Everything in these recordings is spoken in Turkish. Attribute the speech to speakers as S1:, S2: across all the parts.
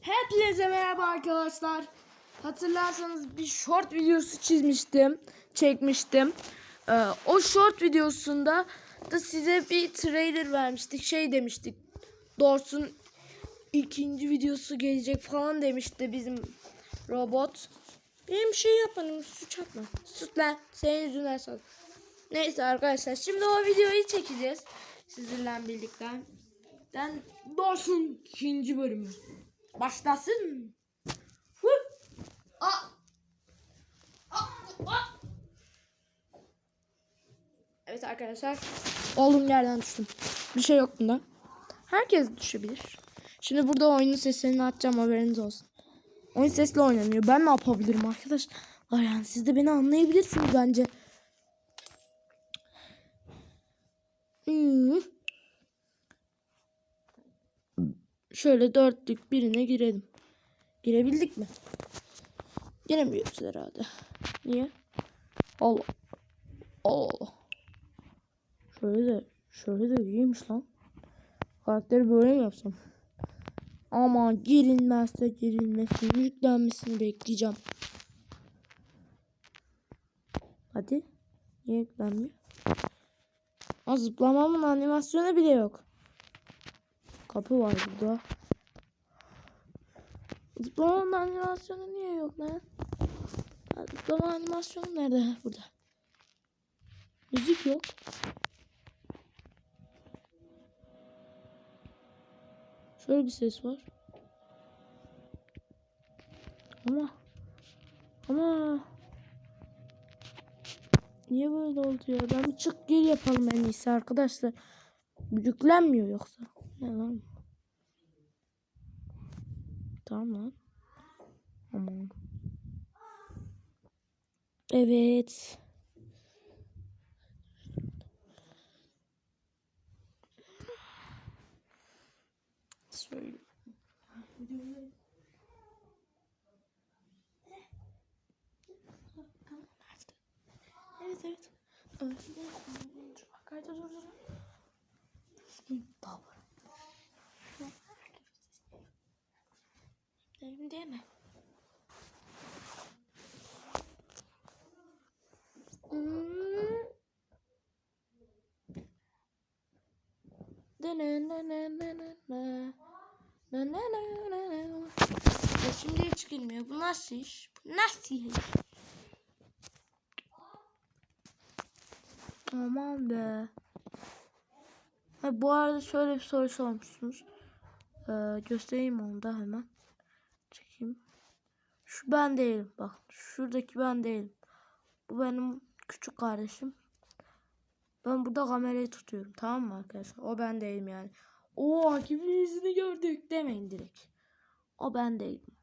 S1: Hepinize merhaba arkadaşlar. Hatırlarsanız bir short videosu çizmiştim, çekmiştim. Ee, o short videosunda da size bir trailer vermiştik. Şey demiştik. Dors'un ikinci videosu gelecek falan demişti bizim robot. Benim şey yapmadım, suç atma. Sus lan, senin yüzünden sor. Neyse arkadaşlar, şimdi o videoyu çekeceğiz. Sizinle birlikte. Ben Dors'un ikinci bölümü. Başlasın. Hı. Aa. Aa, aa. Evet arkadaşlar. Oğlum yerden düştüm. Bir şey yok bunda. Herkes düşebilir. Şimdi burada oyunun seslerini açacağım haberiniz olsun. Oyun sesle oynanıyor. Ben ne yapabilirim arkadaşlar? Yani siz de beni anlayabilirsiniz bence. Hmm. Şöyle dörtlük birine girelim. Girebildik mi? Giremiyoruz herhalde. Niye? Allah. Allah. Şöyle de şöyle de iyiymiş lan. Karakteri böyle mi yapsam? Ama girilmezse girilmesini yüklenmesini bekleyeceğim. Hadi. Niye yüklenmiyor? Aa, zıplamamın animasyonu bile yok. Kapı var burada. Zıplamamın animasyonu niye yok lan? Zıplama animasyonu nerede? Burada. Müzik yok. Şöyle bir ses var. Ama ama niye böyle oldu ya? Ben bir çık gel yapalım en iyisi arkadaşlar. Yüklenmiyor yoksa. Ne lan? Tamam lan. Aman. Evet. Şöyle. Evet evet. Kayda dur dur. Düzgün davran. Na na na. Ya şimdi hiç girmiyor. Bu nasıl iş? Bu nasıl iş? Aman be. Ha, bu arada şöyle bir soru sormuşsunuz. Ee, göstereyim onu da hemen. Şu ben değilim. Bak şuradaki ben değilim. Bu benim küçük kardeşim. Ben burada kamerayı tutuyorum. Tamam mı arkadaşlar? O ben değilim yani. O kimin yüzünü gördük demeyin direkt. O ben değilim.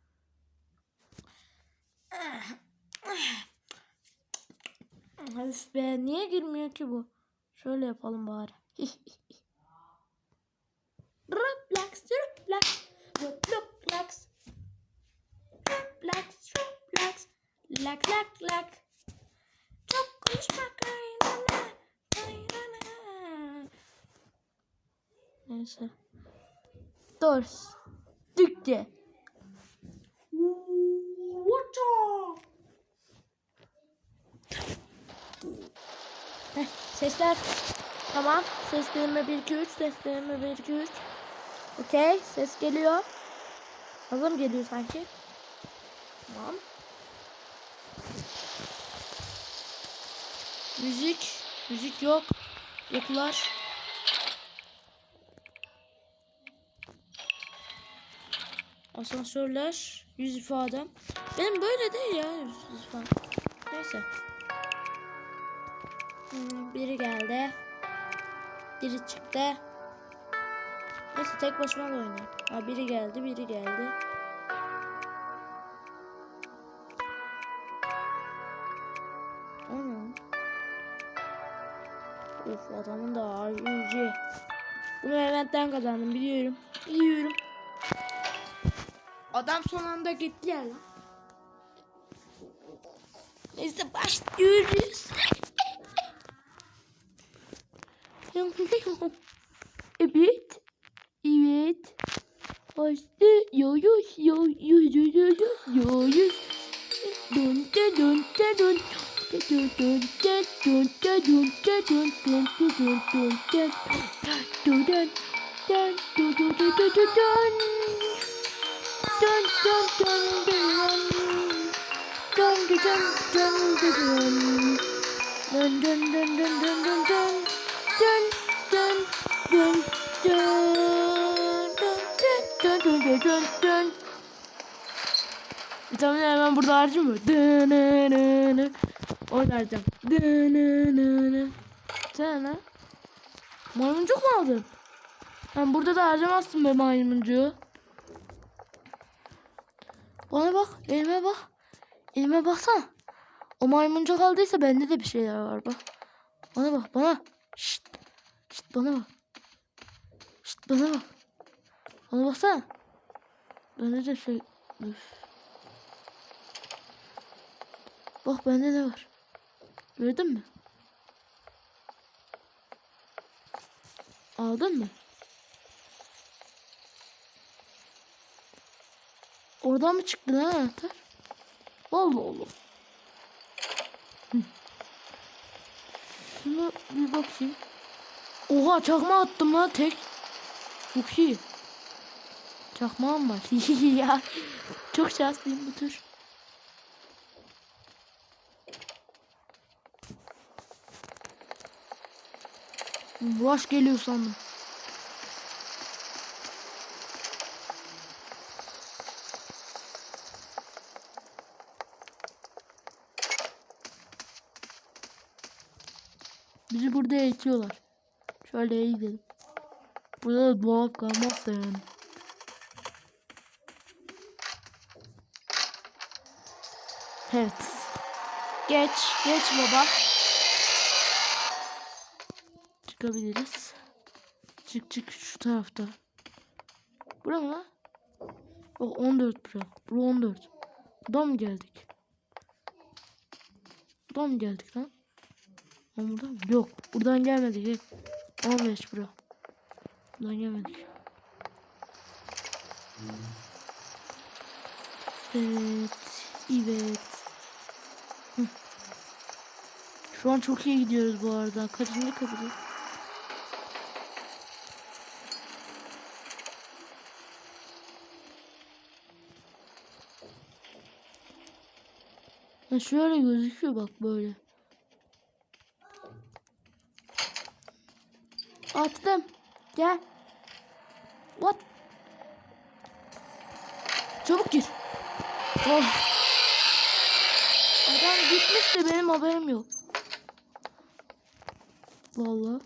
S1: Üf be niye girmiyor ki bu? Şöyle yapalım bari. Roblox, Roblox, Roblox, Roblox, lak lak lak. Çok konuşma kaynana, kaynana. Neyse. Dors. Dükte. Water. Heh, sesler. Tamam. Seslenme 1 2 3, seslenme 1 2 3. Okey, ses geliyor. Hazır mı geliyor sanki? Tamam. Müzik, müzik yok. Yoklar. Asansörler, yüz ifadem. Benim böyle değil ya yüz ifadem. Neyse. Hmm, biri geldi. Biri çıktı. Neyse tek başıma da oynayayım. Ha biri geldi, biri geldi. Uf adamın da ağrıcı. Bunu eventten kazandım biliyorum. Biliyorum. Adam son anda gitti ya lan. Neyse başlıyoruz. evet. Evet. Başlıyoruz, yoyuz, yoyuz, yoyuz. Dun dun dun dun dun. Dun dun bir tane hemen burada harcı mı? Sen ne? Maymuncuk mu aldın? Ben burada da harcamazsın be maymuncuğu. Bana bak, elime bak. Elime baksana. O maymuncuk aldıysa bende de bir şeyler var bak. Bana bak, bana. Şşt. Şşt bana bak. Şşt bana bak. Bana baksana. Bende de şey... Üf. Bak bende ne var. Gördün mü? Aldın mı? Oradan mı çıktı lan anahtar? Allah Allah. Hı. Şuna bir bakayım. Oha çakma attım lan tek. Çok iyi. Çakmağım var. ya. Çok şanslıyım bu tür. Rush geliyor sandım. Bizi burada eğitiyorlar. Şöyle eğitelim. Burada da dolap kalmazsa yani. Evet. Geç, geç baba. Çıkabiliriz. Çık çık şu tarafta. Bura mı? Bak 14 bura. Bura 14. Buradan mı geldik? Mı geldik lan? Lan buradan mı? Yok. Buradan gelmedik. Hep. 15 bura. Buradan gelmedik. Evet. Evet. Şu an çok iyi gidiyoruz bu arada. Kaçıncı kapıda? Ha şöyle gözüküyor bak böyle. Attım. Gel. What? Çabuk gir. Oh. Adam gitmiş de benim haberim yok. Vallahi.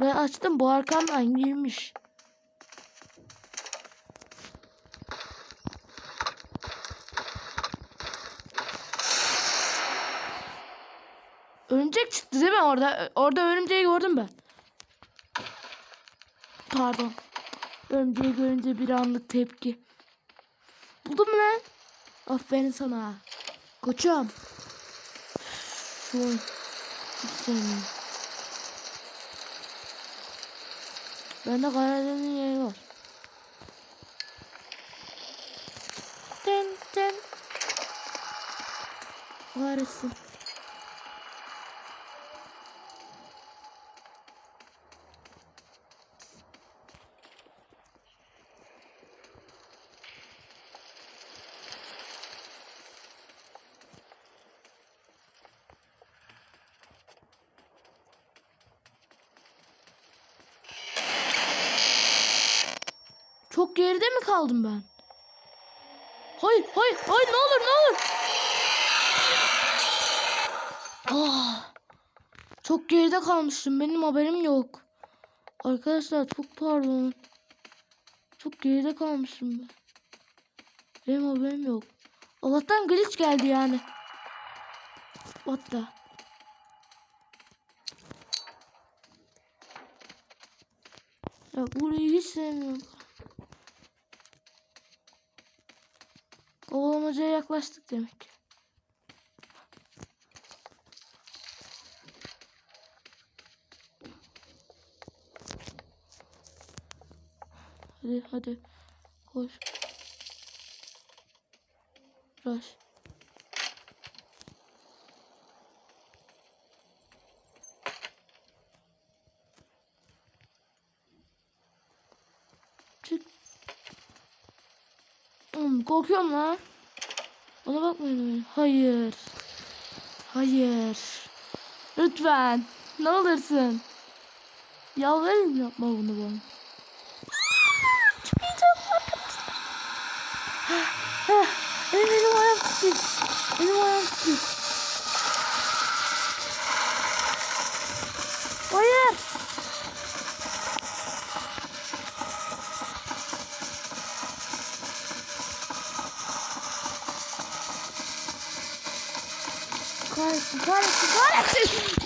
S1: Ben açtım bu arkamdan girmiş. Örümcek çıktı değil mi orada? Orada örümceği gördüm ben. Pardon. Örümceği görünce bir anlık tepki. Buldun mu lan? Aferin sana. Koçum. Şu sevmiyorum. Bende Karadeniz'in yeri var. Dın dın. Kahretsin. Çok geride mi kaldım ben? Hayır, hayır, hayır ne olur, ne olur. Ah, çok geride kalmıştım. Benim haberim yok. Arkadaşlar çok pardon. Çok geride kalmışım ben. Benim haberim yok. Allah'tan glitch geldi yani. What the? Ya burayı hiç sevmiyorum. Oğlan hocaya yaklaştık demek ki. Hadi hadi. Koş. Rush. Hmm, korkuyorum lan. Bana bakmayın öyle. Hayır. Hayır. Lütfen. Ne olursun. Yalvarırım yapma bunu bana. Çıkmayacağım arkadaşlar. Benim elim ayağım tutuyor. Benim ayağım tutuyor. Hayır. Kahretsin, kahretsin.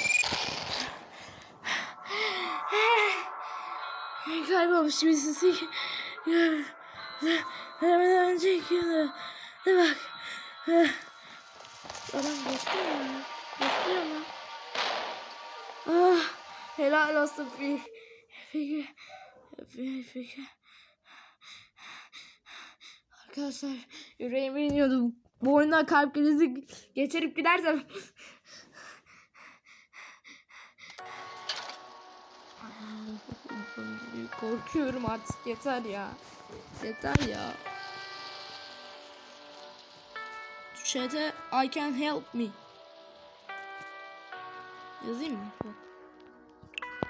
S1: Kaybolmuş gibisin. Hemen hemen çekiyordu. Ne bak. Adam geçti mi? Geçti ama. Ah, helal olsun Fi. Peki. Peki. Peki. Arkadaşlar yüreğime iniyordu. Bu oyundan kalp krizi geçirip gidersem. Korkuyorum artık yeter ya. Yeter ya. Chat'e I can help me. Yazayım mı?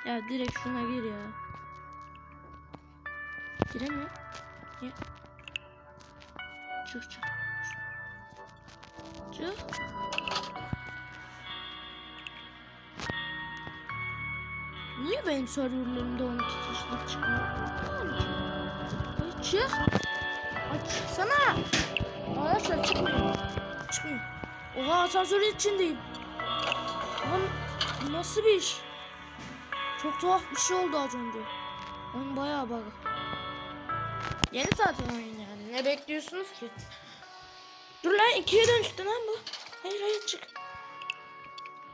S1: Ya direkt şuna gir ya. Giremiyor. Niye? Çık çık. Çık. Niye benim serverlarımda 12 kişilik çıkmıyor? Çık. Ay çıksana. Arkadaşlar çıkmıyor. Çıkmıyor. Oha asansörün içindeyim. Lan nasıl bir iş? Çok tuhaf bir şey oldu az önce. Oyun bayağı bug. Yeni zaten oyun yani. Ne bekliyorsunuz ki? Dur lan ikiye dönüştü lan bu. Hayır hayır çık.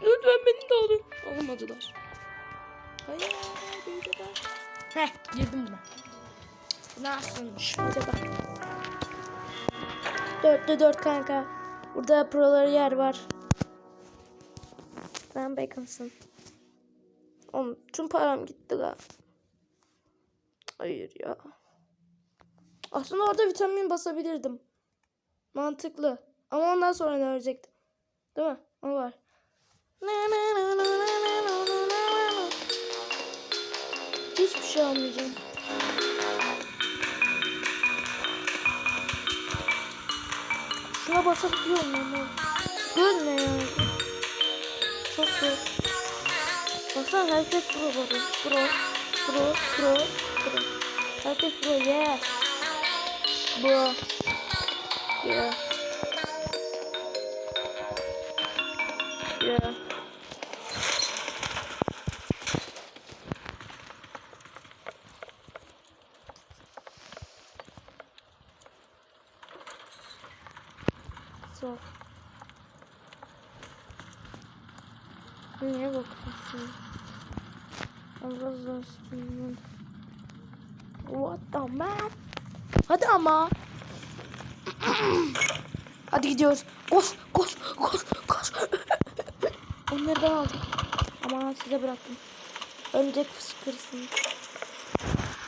S1: Lütfen beni de alın. Alamadılar. Hayır büyüdüler. Heh girdim buna. Bu nasılmış? Hadi bak. Dörtte dört kanka. Burada proları yer var. Ben bacon'sın. Oğlum tüm param gitti la. Hayır ya. Aslında orada vitamin basabilirdim. Mantıklı. Ama ondan sonra ne ölecektim? Değil mi? O var. Şey almayacağım. Şuna basabiliyorum ama. Göz ne ya? Çok zor. Baksana herkes pro baba. Pro. Pro. Pro. Pro. Herkes pro. Yeah. Bro. Yeah. Zor. Niye bakıyorsun? Allah üstünden. What the man? Hadi ama. Hadi gidiyoruz. Koş, koş, koş, koş. Onları ben aldım. Ama size bıraktım. Örümcek fışkırısın.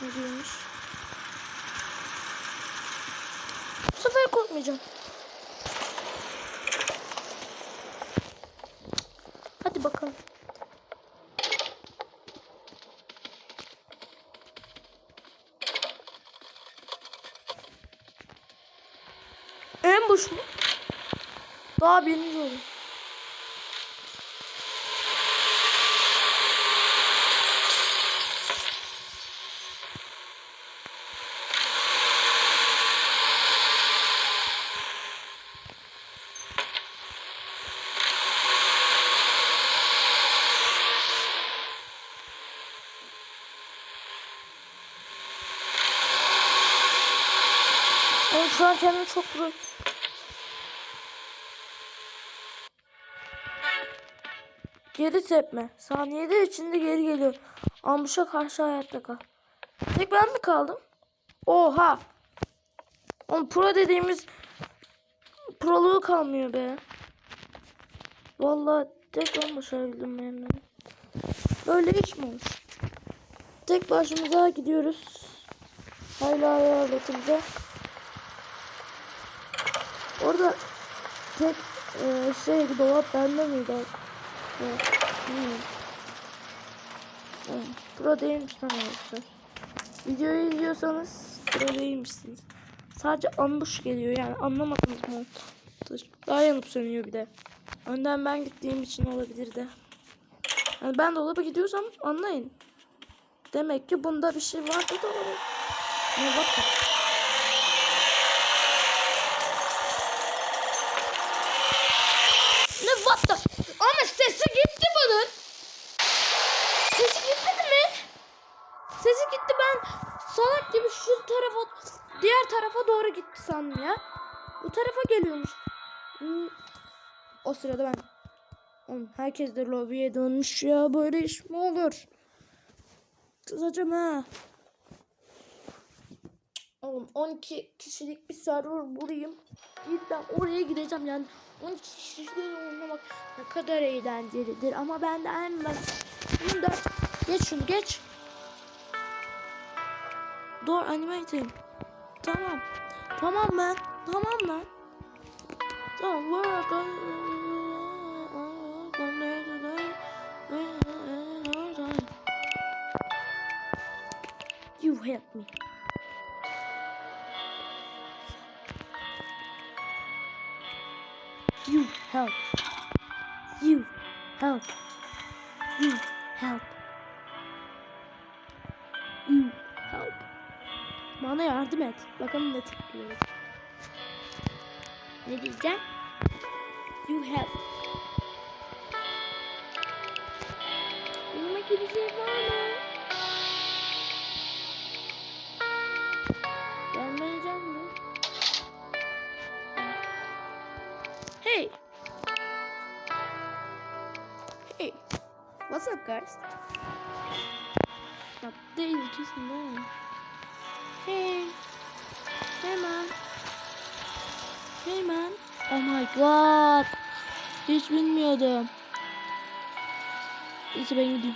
S1: Ne diyormuş? Bu sefer korkmayacağım. Hadi bakalım. En boş mu? Daha birinci olur. Şu an kendimi çok Geri tepme. Saniyede içinde geri geliyor. Ambuşa karşı hayatta kal. Tek ben mi kaldım? Oha. Oğlum pro dediğimiz proluğu kalmıyor be. Vallahi tek ben başarabildim yani. Böyle iş mi olur? Tek başımıza gidiyoruz. Hala eyaletimize. Orada tek e, şey dolap bende miydi? Pro değilmiş lan arkadaşlar. Videoyu izliyorsanız pro değilmişsiniz. Sadece ambush geliyor yani anlamadınız mı? Daha yanıp sönüyor bir de. Önden ben gittiğim için olabilir de. Yani ben dolaba gidiyorsam anlayın. Demek ki bunda bir şey vardı da olabilir. Ne bak. Ne what the? Ama sesi gitti bunun. Sesi gitmedi mi? Sesi gitti ben salak gibi şu tarafa diğer tarafa doğru gitti sandım ya. Bu tarafa geliyormuş. Hmm. O sırada ben Oğlum herkes de lobiye dönmüş ya böyle iş mi olur? Kızacağım ha. Oğlum 12 kişilik bir server bulayım. Cidden oraya gideceğim yani 12 kişilik oynamak ne kadar eğlencelidir ama ben de en ben geç şunu geç. Dur animateyim. Tamam. Tamam lan. Tamam lan. Tamam. Work You help me. You help. You help. Bakalım ne verir. Ne diyeceğim? You help. Yanıma gidecek var mı? Hey man. Hey man. Oh my god. Hiç bilmiyordum. Neyse ben gideyim.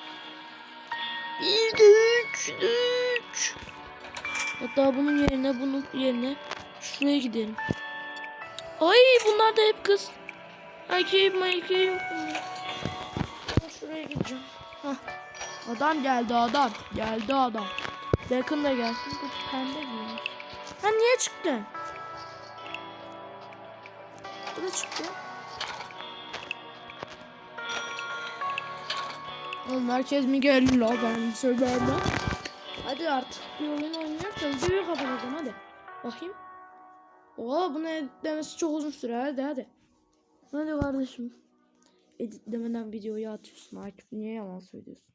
S1: Bir, üç, üç. Hatta bunun yerine bunun yerine şuraya gidelim. Ay bunlar da hep kız. Erkeğim. Ben şuraya gideceğim. Hah. Adam geldi adam. Geldi adam. Yakın da gelsin. Bu pembe giymiş. Ha niye çıktı? Bu da çıktı. Oğlum herkes mi geldi la ben söyleme. Hadi artık bir oyun oynayacak da videoyu kapatacağım hadi. Bakayım. Oo bunu editlemesi çok uzun sürer hadi hadi. Hadi kardeşim. Editlemeden videoyu atıyorsun Akif niye yalan söylüyorsun?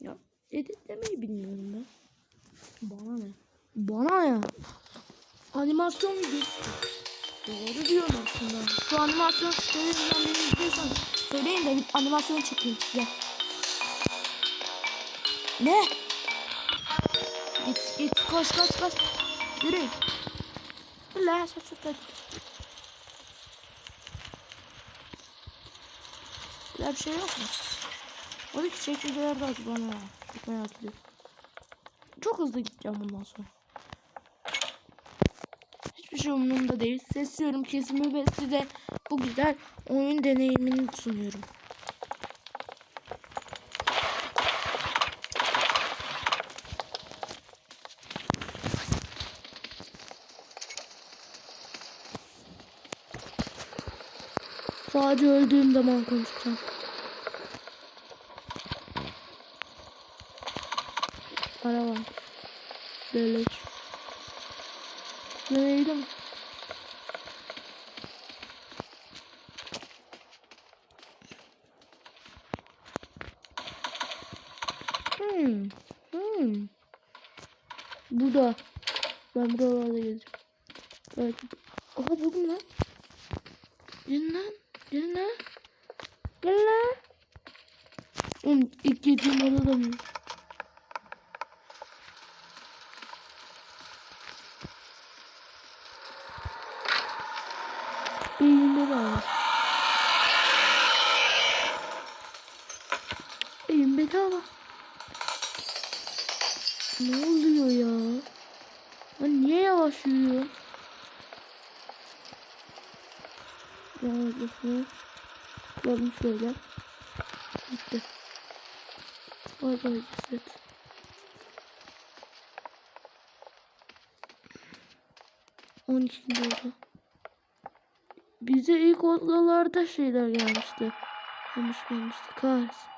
S1: Ya editlemeyi bilmiyorum ben. Bana ne? Bana ne? Animasyon videosu. Doğru diyorum aslında. Şu animasyon sitelerinden birini izliyorsan söyleyin de bir animasyon çekeyim size. Ne? Git git koş koş koş. Yürü. La sus sus. Ya bir şey yok mu? Oradaki çekiciler de acı bana. Çok merak ediyorum. Çok hızlı gideceğim bundan sonra. Şey umurumda değil. Sesliyorum kesimi ve size bu güzel oyun deneyimini sunuyorum. Sadece öldüğüm zaman konuşacağım. Para var. Beleş. Nereye Hmm. Hmm. Bu da. Ben buralarda gezeceğim. Evet. Aha buldum lan. Gelin lan. Gelin lan. Gelin lan. Oğlum ilk yediğim orada da mı? Yavaşlasın. Yapalım şöyle. Bitti. Bay bay ceset. On ikinci oldu. Bize ilk odalarda şeyler gelmişti. Yanlış gelmişti. Kahretsin.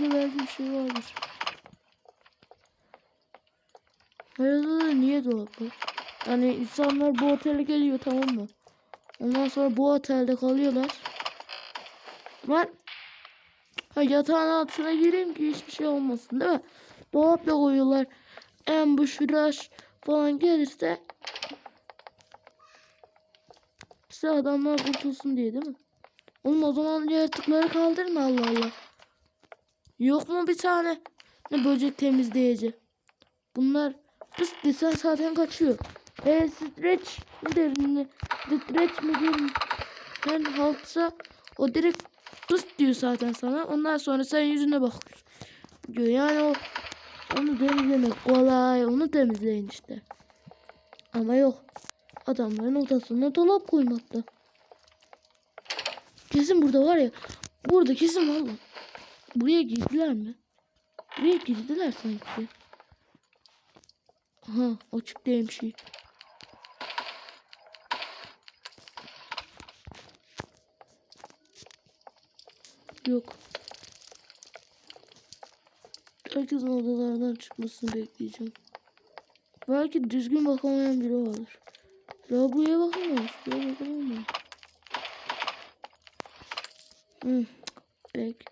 S1: Burada belki bir şey vardır. Hayatında da niye dolap var? Yani insanlar bu otele geliyor tamam mı? Ondan sonra bu otelde kalıyorlar. Ben ha, yatağın altına gireyim ki hiçbir şey olmasın değil mi? Dolapla koyuyorlar. Bu şuraş falan gelirse işte adamlar kurtulsun diye değil mi? Oğlum o zaman yaratıkları kaldırın Allah Allah. Yok mu bir tane ne böcek temizleyici? Bunlar pıs desen zaten kaçıyor. E stretch mi derin stretch mi derin ben halksa o direkt pıs diyor zaten sana. Ondan sonra sen yüzüne bakıyorsun. Diyor yani o onu temizlemek kolay. Onu temizleyin işte. Ama yok. Adamların odasına dolap koymakta. Kesin burada var ya. Burada kesin valla. Buraya girdiler mi? Buraya girdiler sanki. Aha açık değilmiş. iyi. Yok. Herkesin odalardan çıkmasını bekleyeceğim. Belki düzgün bakamayan biri vardır. Ya buraya bakamıyoruz. Buraya bakamıyoruz. Hmm. Peki.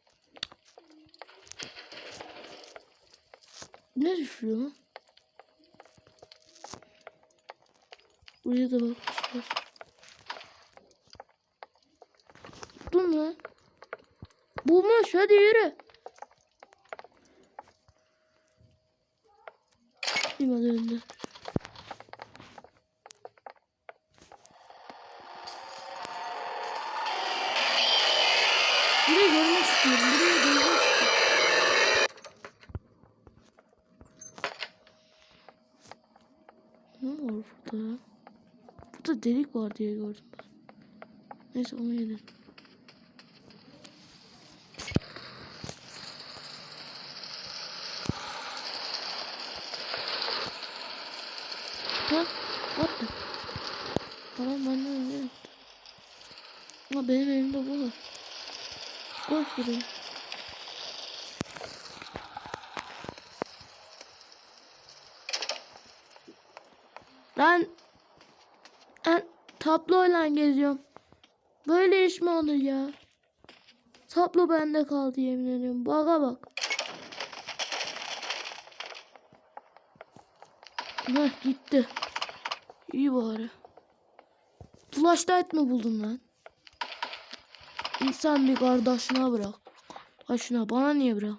S1: Ne düşüyor lan? Buraya da bakmışlar. Dur lan. Bulmuş hadi yürü. Hadi önüne. Burayı görmek istiyorum. Burayı görmek istiyorum. Ne var burada? Burada delik var diye gördüm ben. Neyse onu yedim. Ha? What the? Tamam ben de öyle yaptım. Ama benim elimde bu var. Buraya. Ben ben tabloyla geziyorum. Böyle iş mi olur ya? Tablo bende kaldı yemin ediyorum. Baka bak. Heh gitti. İyi bari. Flashlight mı buldun lan? İnsan bir kardeşine bırak. Başına bana niye bırak?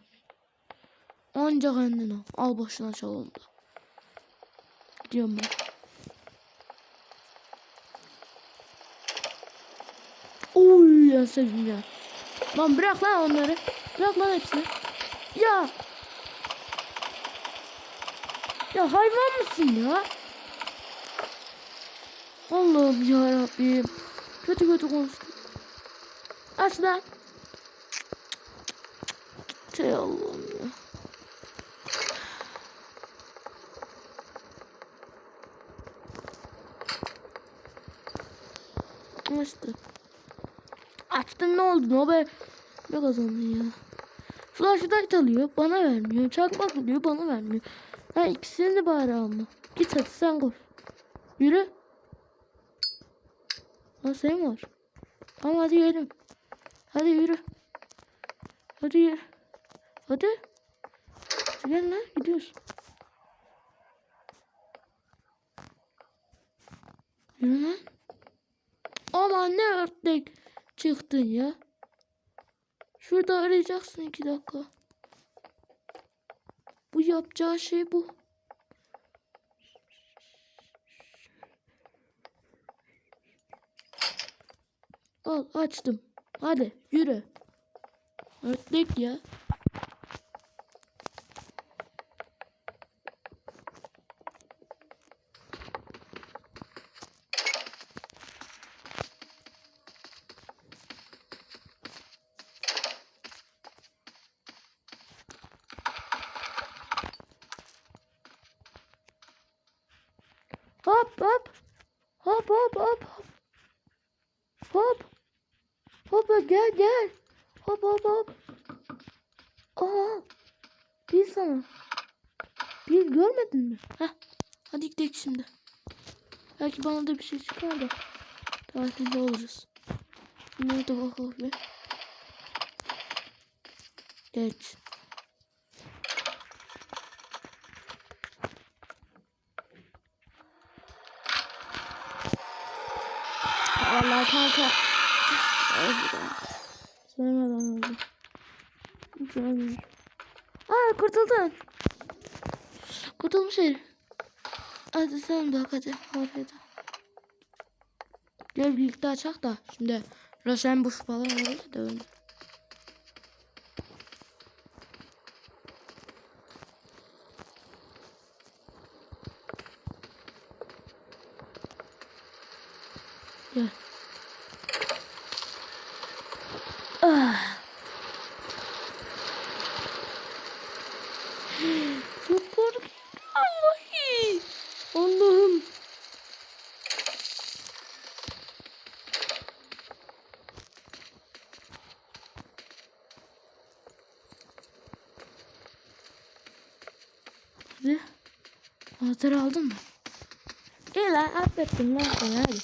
S1: Ancak kendine. Al başına çal onu da. Gidiyorum ben. Oy ya sevdim ya. Lan bırak lan onları. Bırak lan hepsini. Ya. Ya hayvan mısın ya? Allah'ım ya Rabbim. Kötü kötü konuştum. Aç lan. Şey Allah'ım ya. Açtı. Açtın ne oldu? Ne haber? Ne kazandın ya? Flashlight alıyor. Bana vermiyor. Çakmak alıyor. Bana vermiyor. Ha ikisini de bari alma. Git hadi sen koş. Yürü. Ha sen var. Tamam hadi yürü. Hadi yürü. Hadi yürü. Hadi. Gel lan gidiyoruz. Yürü lan. Aman ne ördek çıktın ya. Şurada arayacaksın iki dakika. Bu yapacağı şey bu. Al açtım. Hadi yürü. Ördek ya. Hop hop. Hop hop hop hop. Hop gel gel. Hop hop hop. Aa. Bir sana. Bir görmedin mi? Heh. Hadi gidelim şimdi. Belki bana da bir şey çıkar da. Tatilde oluruz. Bunları da bakalım bir. Geç. Vallahi kanka. Söylemeden oldu. Görmüyorum. Aa kurtuldun. Kurtulmuş herif. Hadi sen bak hadi. Oraya da. Gel birlikte açak da. Şimdi Rosenbusch falan öyle de öyle. Gel. Ah. Çok korkuyorum. Vallahi. Allah'ım. Hadi. Anahtarı aldın mı? İyi lan affettim lan seni hadi.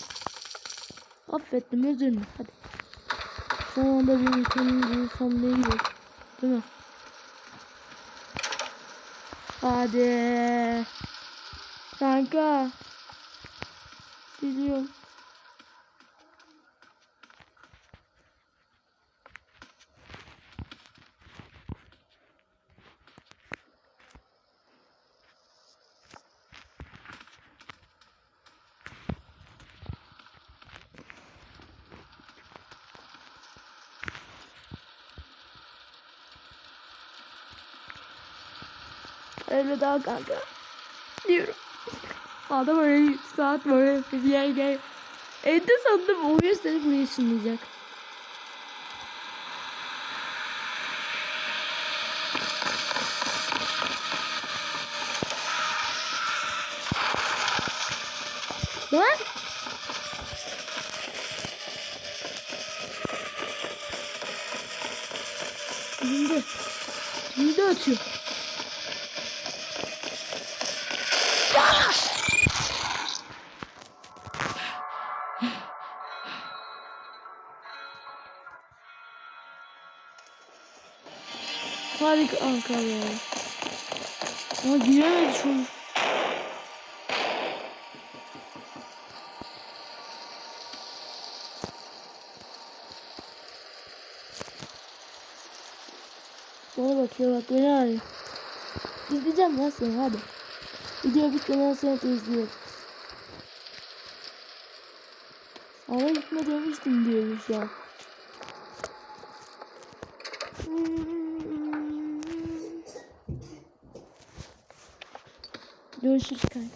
S1: Affettim dilerim hadi. Şu anda bir insanın insan değilim. Değil mi? Hadi. Kanka. Gidiyorum. Elveda kanka. Diyorum. Adam öyle saat böyle bir yer gel. Evde sandım o yüzden buraya ışınlayacak. Lan! Harika Ankara. Ama giremedi çocuk. Bana bakıyor bak beni arıyor. İzleyeceğim lan seni hadi. Video bitmeden da izliyorum. Sana gitme demiştim diyor şu an. Görüşürüz.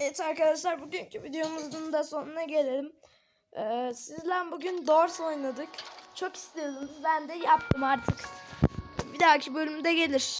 S1: Evet arkadaşlar bugünkü videomuzun da sonuna gelelim. Ee, sizle bugün Doors oynadık. Çok istiyordunuz ben de yaptım artık. Bir dahaki bölümde gelir.